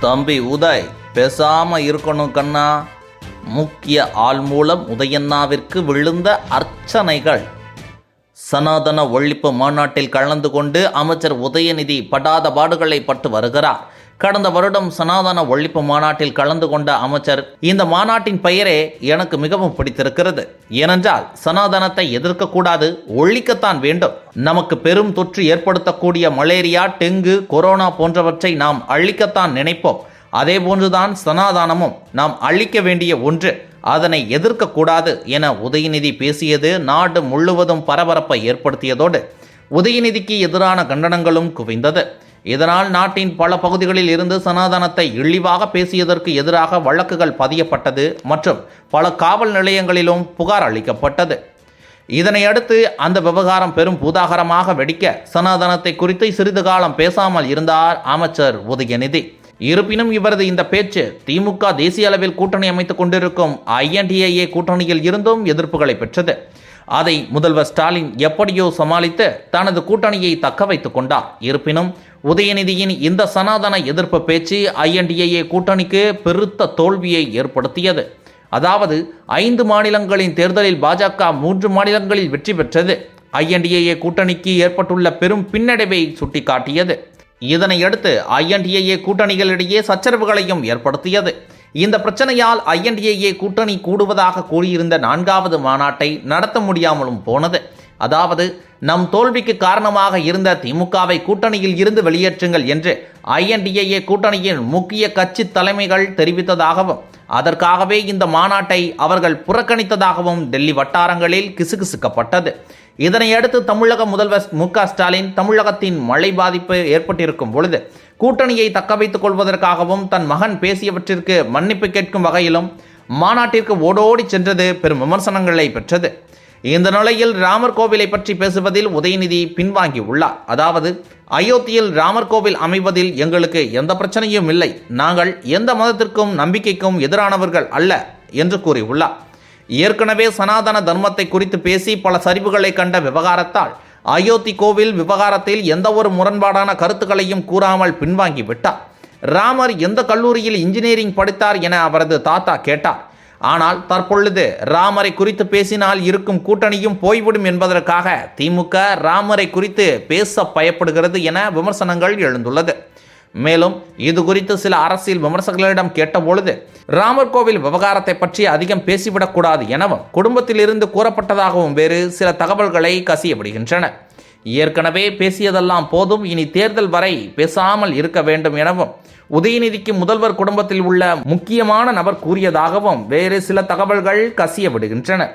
தம்பி உதய் பேசாம இருக்கணும் கண்ணா. முக்கிய ஆள் மூலம் உதயண்ணாவிற்கு விழுந்த அர்ச்சனைகள். சனாதன ஒழிப்பு மாநாட்டில் கலந்து கொண்டு அமைச்சர் உதயநிதி படாத பாடுகளை பட்டு வருகிறார். கடந்த வருடம் சனாதன ஒழிப்பு மாநாட்டில் கலந்து கொண்ட அமைச்சர் இந்த மாநாட்டின் பெயரே எனக்கு மிகவும் பிடித்திருக்கிறது. ஏனென்றால் சனாதனத்தை எதிர்க்கக்கூடாது ஒழிக்கத்தான் வேண்டும். நமக்கு பெரும் தொற்று ஏற்படுத்தக்கூடிய மலேரியா டெங்கு கொரோனா போன்றவற்றை நாம் அழிக்கத்தான் நினைப்போம். அதே போன்றுதான் சனாதானமும் நாம் அழிக்க வேண்டிய ஒன்று. அதனை எதிர்க்கக்கூடாது என உதயநிதி பேசியது நாடு முழுவதும் பரபரப்பை ஏற்படுத்தியதோடு உதயநிதிக்கு எதிரான கண்டனங்களும் குவிந்தது. இதனால் நாட்டின் பல பகுதிகளில் இருந்து சனாதனத்தை இழிவாக பேசியதற்கு எதிராக வழக்குகள் பதியப்பட்டது மற்றும் பல காவல் நிலையங்களிலும் புகார் அளிக்கப்பட்டது. இதனை அடுத்து அந்த விவகாரம் பெரும் பூதாகரமாக வெடிக்க சனாதனத்தை குறித்து சிறிது காலம் பேசாமல் இருந்தார் அமைச்சர் உதயநிதி. இருப்பினும் இவரது இந்த பேச்சு திமுக தேசிய அளவில் கூட்டணி அமைத்துக் கொண்டிருக்கும் ஐஎன்டிஏஏ கூட்டணியில் இருந்தும் எதிர்ப்புகளை பெற்றது. அதை முதல்வர் ஸ்டாலின் எப்படியோ சமாளித்து தனது கூட்டணியை தக்க வைத்துக் கொண்டார். இருப்பினும் உதயநிதியின் இந்த சனாதன எதிர்ப்பு பேச்சு ஐஎன்டிஏஏ கூட்டணிக்கு பெருத்த தோல்வியை ஏற்படுத்தியது. அதாவது ஐந்து மாநிலங்களின் தேர்தலில் பாஜக மூன்று மாநிலங்களில் வெற்றி பெற்றது. ஐஎன்டிஏஏ கூட்டணிக்கு ஏற்பட்டுள்ள பெரும் பின்னடைவை சுட்டிக்காட்டியது. இதனையடுத்து ஐஎன்டிஏஏ கூட்டணிகளிடையே சச்சரவுகளையும் ஏற்படுத்தியது. இந்த பிரச்சனையால் ஐஎன்டிஏஏ கூட்டணி கூடுவதாக கூறியிருந்த நான்காவது மாநாட்டை நடத்த முடியாமலும் போனது. அதாவது நம் தோல்விக்கு காரணமாக இருந்த திமுகவை கூட்டணியில் இருந்து வெளியேற்றுங்கள் என்று ஐஎன்டிஏஏ கூட்டணியின் முக்கிய கட்சி தலைமைகள் தெரிவித்ததாகவும் அதற்காகவே இந்த மாநாட்டை அவர்கள் புறக்கணித்ததாகவும் டெல்லி வட்டாரங்களில் கிசுகிசுக்கப்பட்டது. இதனையடுத்து தமிழக முதல்வர் மு க ஸ்டாலின் தமிழகத்தின் மழை பாதிப்பு ஏற்பட்டிருக்கும் பொழுது கூட்டணியை தக்க வைத்துக் கொள்வதற்காகவும் தன் மகன் பேசியவற்றிற்கு மன்னிப்பு கேட்கும் வகையிலும் மாநாட்டிற்கு ஓடோடி சென்றது பெரும் விமர்சனங்களை பெற்றது. இந்த நிலையில் ராமர் கோவிலை பற்றி பேசுவதில் உதயநிதி பின்வாங்கி உள்ளார். அதாவது அயோத்தியில் ராமர் கோவில் அமைவதில் எங்களுக்கு எந்த பிரச்சனையும் இல்லை. நாங்கள் எந்த மதத்திற்கும் நம்பிக்கைக்கும் எதிரானவர்கள் அல்ல என்று கூறியுள்ளார். ஏற்கனவே சனாதன தர்மத்தை குறித்து பேசி பல சரிவுகளை கண்ட விவகாரத்தால் அயோத்தி கோவில் விவகாரத்தில் எந்த ஒரு முரண்பாடான கருத்துக்களையும் கூறாமல் பின்வாங்கி விட்டார். ராமர் எந்த கல்லூரியில் இன்ஜினியரிங் படித்தார் என அவரது தாத்தா கேட்டார். ஆனால் தற்பொழுது ராமரை குறித்து பேசினால் இருக்கும் கூட்டணியும் போய்விடும் என்பதற்காக திமுக ராமரை குறித்து பேச பயப்படுகிறது என விமர்சனங்கள் எழுந்துள்ளது. மேலும் இது குறித்து சில அரசியல் விமர்சகர்களிடம் கேட்டபொழுது ராமர் கோவில் விவகாரத்தை பற்றி அதிகம் பேசிவிடக்கூடாது எனவும் குடும்பத்திலிருந்து கூறப்பட்டதாகவும் வேறு சில தகவல்களை கசியப்படுகின்றன ஏற்கனவே பேசியதெல்லாம் போதும். இனி தேர்தல் வரை பேசாமல் இருக்க வேண்டும் எனவும் உதயநிதிக்கு முதல்வர் குடும்பத்தில் உள்ள முக்கியமான நபர் கூறியதாகவும் வேறு சில தகவல்கள் கசிய விடுகின்றன.